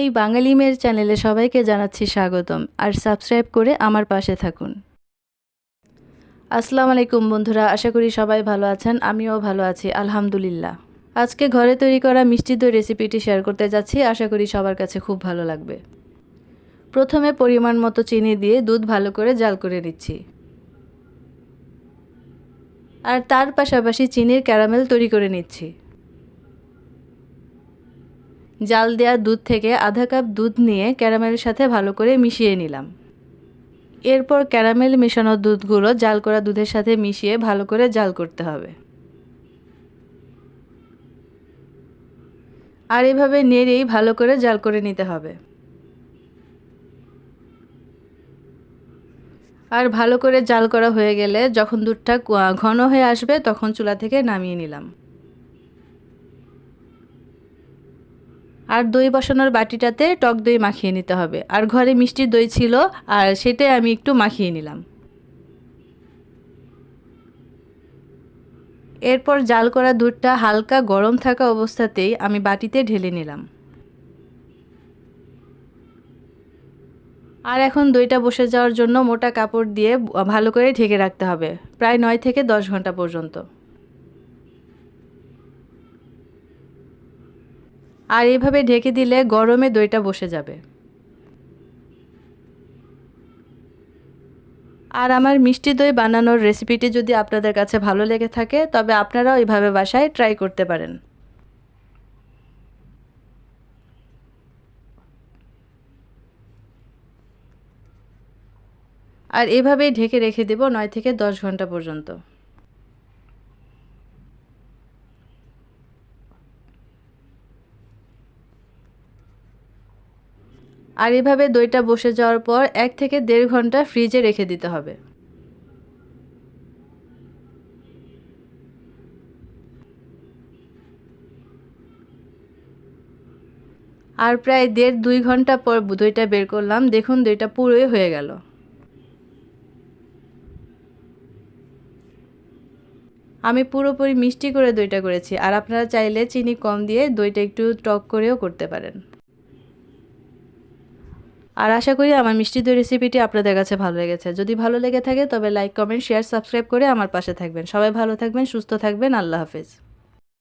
এই বাঙালি মেয়ের চ্যানেলে সবাইকে জানাচ্ছি স্বাগতম আর সাবস্ক্রাইব করে আমার পাশে থাকুন। আসসালামু আলাইকুম বন্ধুরা, আশা করি সবাই ভালো আছেন, আমিও ভালো আছি, আলহামদুলিল্লাহ। আজকে ঘরে তৈরি করা মিষ্টি দই রেসিপিটি শেয়ার করতে যাচ্ছি, আশা করি সবার কাছে খুব ভালো লাগবে। প্রথমে পরিমাণ মতো চিনি দিয়ে দুধ ভালো করে জাল করে নিচ্ছি। আর তার পাশাপাশি চিনির ক্যারামেল তৈরি করে নিচ্ছি। জাল দেওয়া দুধ থেকে আধা কাপ দুধ নিয়ে ক্যারামেলের সাথে ভালো করে মিশিয়ে নিলাম। এরপর ক্যারামেল মেশানো দুধগুলো জাল করা দুধের সাথে মিশিয়ে ভালো করে জাল করতে হবে। আর এভাবে নেড়েই ভালো করে জাল করে নিতে হবে। আর ভালো করে জাল করা হয়ে গেলে যখন দুধটা ঘন হয়ে আসবে তখন চুলা থেকে নামিয়ে নিলাম। আর দই বসানোর বাটিটাতে টক দই মাখিয়ে নিতে হবে। আর ঘরে মিষ্টির দই ছিল, আর সেটাই আমি একটু মাখিয়ে নিলাম। এরপর জাল করা দুধটা হালকা গরম থাকা অবস্থাতেই আমি বাটিতে ঢেলে নিলাম। আর এখন দইটা বসে যাওয়ার জন্য মোটা কাপড় দিয়ে ভালো করে ঢেকে রাখতে হবে, প্রায় নয় থেকে দশ ঘণ্টা পর্যন্ত। আর এইভাবে ঢেকে দিলে গরমে দইটা বসে যাবে। আর আমার মিষ্টি দই বানানোর রেসিপিটি যদি আপনাদের কাছে ভালো লেগে থাকে, তবে আপনারাও এইভাবে বাসায় ট্রাই করতে পারেন। আর এভাবেই ঢেকে রেখে দেব নয় থেকে দশ ঘণ্টা পর্যন্ত। আর এভাবে দইটা বসে যাওয়ার পর এক থেকে দেড় ঘণ্টা ফ্রিজে রেখে দিতে হবে। আর প্রায় দেড় দুই ঘণ্টা পর দইটা বের করলাম। দেখুন, দইটা পুরোই হয়ে গেল। আমি পুরোপুরি মিষ্টি করে দইটা করেছি। আর আপনারা চাইলে চিনি কম দিয়ে দইটা একটু টক করেও করতে পারেন। আর আশা করি আমার মিষ্টি দই রেসিপিটি আপনাদের কাছে ভালো লেগেছে। যদি ভালো লেগে থাকে, তবে লাইক কমেন্ট শেয়ার সাবস্ক্রাইব করে আমার পাশে থাকবেন। সবাই ভালো থাকবেন, সুস্থ থাকবেন। আল্লাহ হাফেজ।